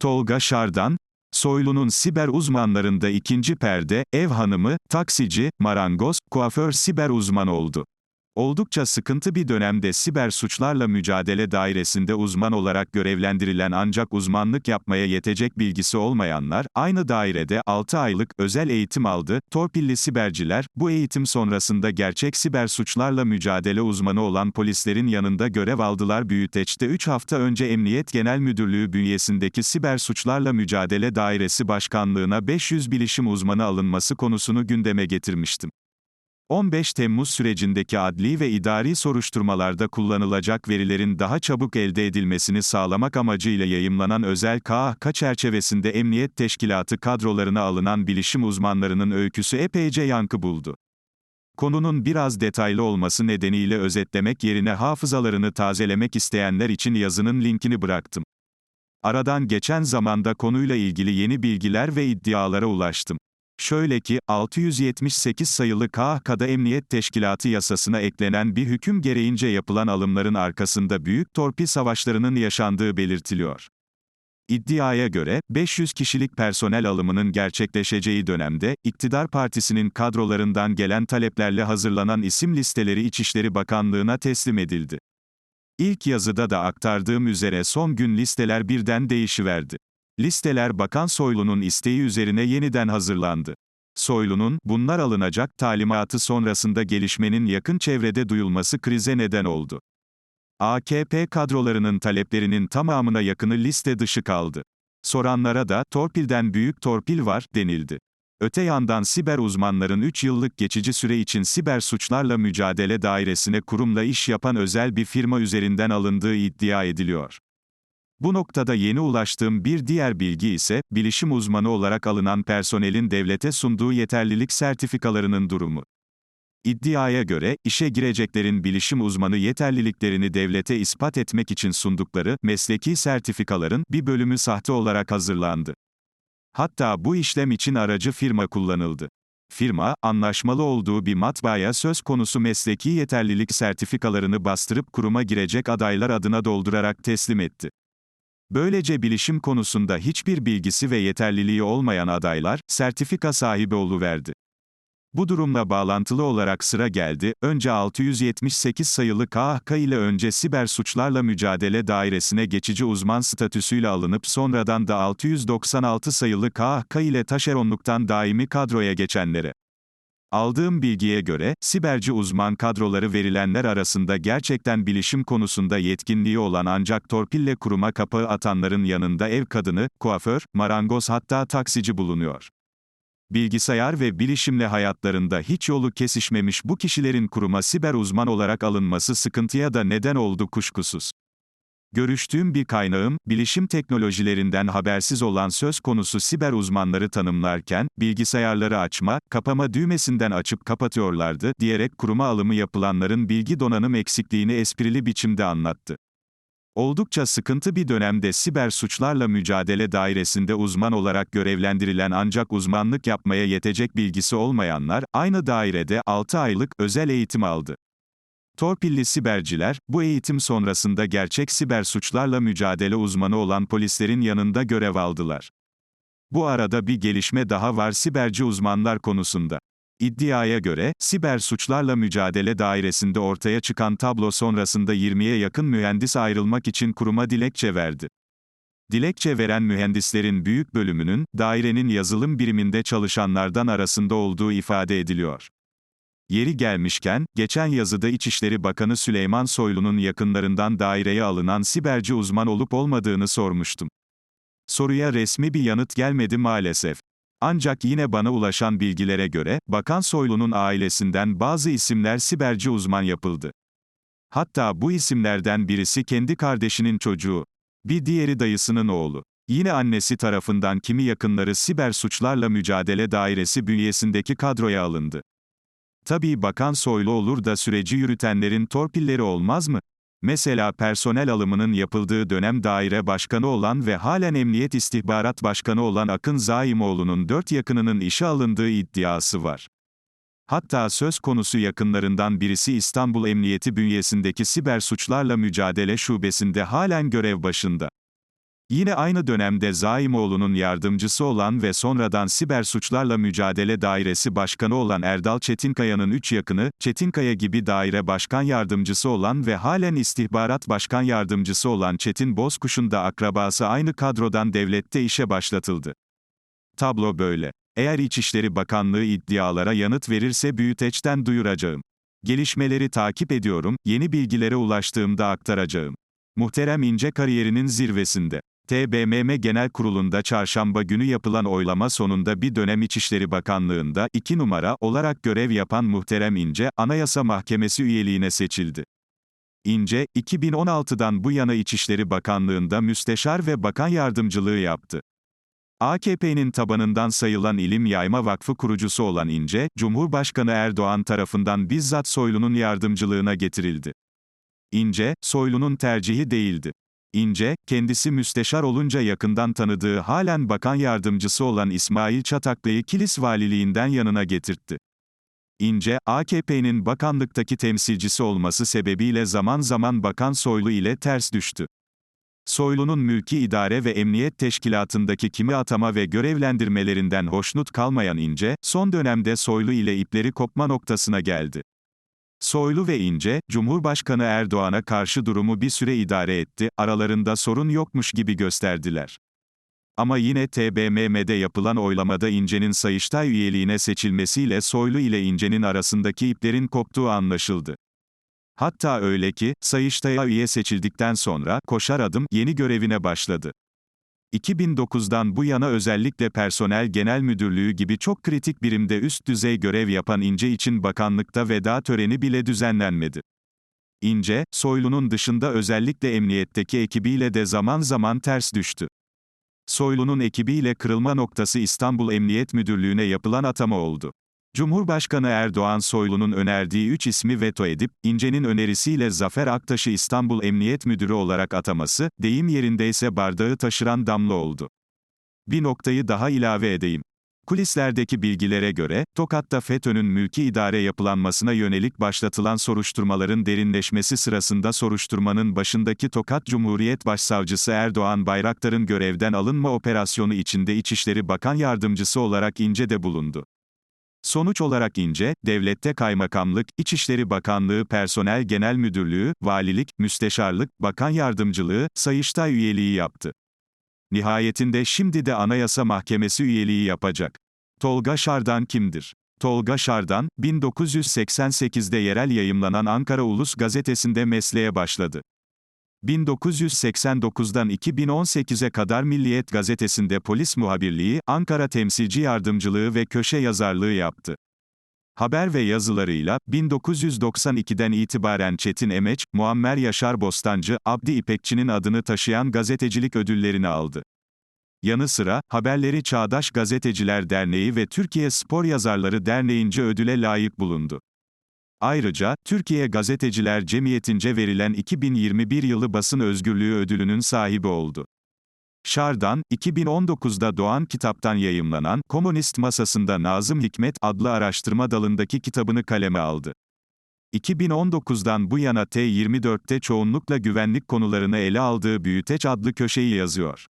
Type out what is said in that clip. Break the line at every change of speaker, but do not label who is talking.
Tolga Şardan, Soylu'nun siber uzmanlarında ikinci perde, ev hanımı, taksici, marangoz, kuaför siber uzman oldu. Oldukça sıkıntı bir dönemde siber suçlarla mücadele dairesinde uzman olarak görevlendirilen ancak uzmanlık yapmaya yetecek bilgisi olmayanlar, aynı dairede 6 aylık özel eğitim aldı, torpilli siberciler, bu eğitim sonrasında gerçek siber suçlarla mücadele uzmanı olan polislerin yanında görev aldılar Büyüteç'te 3 hafta önce Emniyet Genel Müdürlüğü bünyesindeki Siber Suçlarla Mücadele Dairesi Başkanlığına 500 bilişim uzmanı alınması konusunu gündeme getirmiştim. 15 Temmuz sürecindeki adli ve idari soruşturmalarda kullanılacak verilerin daha çabuk elde edilmesini sağlamak amacıyla yayımlanan özel KHK çerçevesinde Emniyet Teşkilatı kadrolarına alınan bilişim uzmanlarının öyküsü epeyce yankı buldu. Konunun biraz detaylı olması nedeniyle özetlemek yerine hafızalarını tazelemek isteyenler için yazının linkini bıraktım. Aradan geçen zamanda konuyla ilgili yeni bilgiler ve iddialara ulaştım. Şöyle ki, 678 sayılı KHK'da Emniyet Teşkilatı yasasına eklenen bir hüküm gereğince yapılan alımların arkasında büyük torpil savaşlarının yaşandığı belirtiliyor. İddiaya göre, 500 kişilik personel alımının gerçekleşeceği dönemde, iktidar partisinin kadrolarından gelen taleplerle hazırlanan isim listeleri İçişleri Bakanlığı'na teslim edildi. İlk yazıda da aktardığım üzere son gün listeler birden değişiverdi. Listeler Bakan Soylu'nun isteği üzerine yeniden hazırlandı. Soylu'nun, bunlar alınacak talimatı sonrasında gelişmenin yakın çevrede duyulması krize neden oldu. AKP kadrolarının taleplerinin tamamına yakını liste dışı kaldı. Soranlara da, torpilden büyük torpil var, denildi. Öte yandan siber uzmanların 3 yıllık geçici süre için siber suçlarla mücadele dairesine kurumla iş yapan özel bir firma üzerinden alındığı iddia ediliyor. Bu noktada yeni ulaştığım bir diğer bilgi ise, bilişim uzmanı olarak alınan personelin devlete sunduğu yeterlilik sertifikalarının durumu. İddiaya göre, işe gireceklerin bilişim uzmanı yeterliliklerini devlete ispat etmek için sundukları mesleki sertifikaların bir bölümü sahte olarak hazırlandı. Hatta bu işlem için aracı firma kullanıldı. Firma, anlaşmalı olduğu bir matbaaya söz konusu mesleki yeterlilik sertifikalarını bastırıp kuruma girecek adaylar adına doldurarak teslim etti. Böylece bilişim konusunda hiçbir bilgisi ve yeterliliği olmayan adaylar, sertifika sahibi oluverdi. Bu durumla bağlantılı olarak sıra geldi, önce 678 sayılı KHK ile önce siber suçlarla mücadele dairesine geçici uzman statüsüyle alınıp sonradan da 696 sayılı KHK ile taşeronluktan daimi kadroya geçenlere. Aldığım bilgiye göre, siberci uzman kadroları verilenler arasında gerçekten bilişim konusunda yetkinliği olan ancak torpille kuruma kapağı atanların yanında ev kadını, kuaför, marangoz hatta taksici bulunuyor. Bilgisayar ve bilişimle hayatlarında hiç yolu kesişmemiş bu kişilerin kuruma siber uzman olarak alınması sıkıntıya da neden oldu kuşkusuz. Görüştüğüm bir kaynağım, bilişim teknolojilerinden habersiz olan söz konusu siber uzmanları tanımlarken, bilgisayarları açma, kapama düğmesinden açıp kapatıyorlardı, diyerek kuruma alımı yapılanların bilgi donanım eksikliğini esprili biçimde anlattı. Oldukça sıkıntı bir dönemde siber suçlarla mücadele dairesinde uzman olarak görevlendirilen ancak uzmanlık yapmaya yetecek bilgisi olmayanlar, aynı dairede 6 aylık özel eğitim aldı. Torpilli siberciler, bu eğitim sonrasında gerçek siber suçlarla mücadele uzmanı olan polislerin yanında görev aldılar. Bu arada bir gelişme daha var siberci uzmanlar konusunda. İddiaya göre, siber suçlarla mücadele dairesinde ortaya çıkan tablo sonrasında 20'ye yakın mühendis ayrılmak için kuruma dilekçe verdi. Dilekçe veren mühendislerin büyük bölümünün, dairenin yazılım biriminde çalışanlardan arasında olduğu ifade ediliyor. Yeri gelmişken, geçen yazıda İçişleri Bakanı Süleyman Soylu'nun yakınlarından daireye alınan siberci uzman olup olmadığını sormuştum. Soruya resmi bir yanıt gelmedi maalesef. Ancak yine bana ulaşan bilgilere göre, Bakan Soylu'nun ailesinden bazı isimler siberci uzman yapıldı. Hatta bu isimlerden birisi kendi kardeşinin çocuğu. Bir diğeri dayısının oğlu. Yine annesi tarafından kimi yakınları siber suçlarla mücadele dairesi bünyesindeki kadroya alındı. Tabii Bakan Soylu olur da süreci yürütenlerin torpilleri olmaz mı? Mesela personel alımının yapıldığı dönem daire başkanı olan ve halen Emniyet İstihbarat Başkanı olan Akın Zaimoğlu'nun dört yakınının işe alındığı iddiası var. Hatta söz konusu yakınlarından birisi İstanbul Emniyeti bünyesindeki siber suçlarla mücadele şubesinde halen görev başında. Yine aynı dönemde Zaimoğlu'nun yardımcısı olan ve sonradan Siber Suçlarla Mücadele Dairesi Başkanı olan Erdal Çetinkaya'nın üç yakını, Çetinkaya gibi daire başkan yardımcısı olan ve halen istihbarat başkan yardımcısı olan Çetin Bozkuş'un da akrabası aynı kadrodan devlette işe başlatıldı. Tablo böyle. Eğer İçişleri Bakanlığı iddialara yanıt verirse büyüteçten duyuracağım. Gelişmeleri takip ediyorum, yeni bilgilere ulaştığımda aktaracağım. Muhterem İnce kariyerinin zirvesinde. TBMM Genel Kurulu'nda çarşamba günü yapılan oylama sonunda bir dönem İçişleri Bakanlığı'nda 2 numara olarak görev yapan Muhterem İnce, Anayasa Mahkemesi üyeliğine seçildi. İnce, 2016'dan bu yana İçişleri Bakanlığı'nda müsteşar ve bakan yardımcılığı yaptı. AKP'nin tabanından sayılan İlim Yayma Vakfı kurucusu olan İnce, Cumhurbaşkanı Erdoğan tarafından bizzat Soylu'nun yardımcılığına getirildi. İnce, Soylu'nun tercihi değildi. İnce, kendisi müsteşar olunca yakından tanıdığı halen bakan yardımcısı olan İsmail Çataklı'yı Kilis Valiliğinden yanına getirtti. İnce, AKP'nin bakanlıktaki temsilcisi olması sebebiyle zaman zaman Bakan Soylu ile ters düştü. Soylu'nun mülki idare ve emniyet teşkilatındaki kimi atama ve görevlendirmelerinden hoşnut kalmayan İnce, son dönemde Soylu ile ipleri kopma noktasına geldi. Soylu ve İnce, Cumhurbaşkanı Erdoğan'a karşı durumu bir süre idare etti, aralarında sorun yokmuş gibi gösterdiler. Ama yine TBMM'de yapılan oylamada İnce'nin Sayıştay üyeliğine seçilmesiyle Soylu ile İnce'nin arasındaki iplerin koptuğu anlaşıldı. Hatta öyle ki, Sayıştay'a üye seçildikten sonra, koşar adım, yeni görevine başladı. 2009'dan bu yana özellikle Personel Genel Müdürlüğü gibi çok kritik birimde üst düzey görev yapan İnce için bakanlıkta veda töreni bile düzenlenmedi. İnce, Soylu'nun dışında özellikle emniyetteki ekibiyle de zaman zaman ters düştü. Soylu'nun ekibiyle kırılma noktası İstanbul Emniyet Müdürlüğü'ne yapılan atama oldu. Cumhurbaşkanı Erdoğan Soylu'nun önerdiği 3 ismi veto edip, İnce'nin önerisiyle Zafer Aktaş'ı İstanbul Emniyet Müdürü olarak ataması, deyim yerindeyse bardağı taşıran damla oldu. Bir noktayı daha ilave edeyim. Kulislerdeki bilgilere göre, Tokat'ta FETÖ'nün mülki idare yapılanmasına yönelik başlatılan soruşturmaların derinleşmesi sırasında soruşturmanın başındaki Tokat Cumhuriyet Başsavcısı Erdoğan Bayraktar'ın görevden alınma operasyonu içinde İçişleri Bakan Yardımcısı olarak İnce de bulundu. Sonuç olarak İnce, devlette kaymakamlık, İçişleri Bakanlığı Personel Genel Müdürlüğü, valilik, müsteşarlık, bakan yardımcılığı, Sayıştay üyeliği yaptı. Nihayetinde şimdi de Anayasa Mahkemesi üyeliği yapacak. Tolga Şardan kimdir? Tolga Şardan, 1988'de yerel yayımlanan Ankara Ulus gazetesinde mesleğe başladı. 1989'dan 2018'e kadar Milliyet gazetesinde polis muhabirliği, Ankara temsilci yardımcılığı ve köşe yazarlığı yaptı. Haber ve yazılarıyla, 1992'den itibaren Çetin Emeç, Muammer Yaşar Bostancı, Abdi İpekçi'nin adını taşıyan gazetecilik ödüllerini aldı. Yanı sıra, haberleri Çağdaş Gazeteciler Derneği ve Türkiye Spor Yazarları Derneği'nce ödüle layık bulundu. Ayrıca, Türkiye Gazeteciler Cemiyeti'nce verilen 2021 yılı basın özgürlüğü ödülünün sahibi oldu. Şardan, 2019'da Doğan Kitap'tan yayımlanan Komünist Masasında Nazım Hikmet adlı araştırma dalındaki kitabını kaleme aldı. 2019'dan bu yana T24'te çoğunlukla güvenlik konularını ele aldığı Büyüteç adlı köşeyi yazıyor.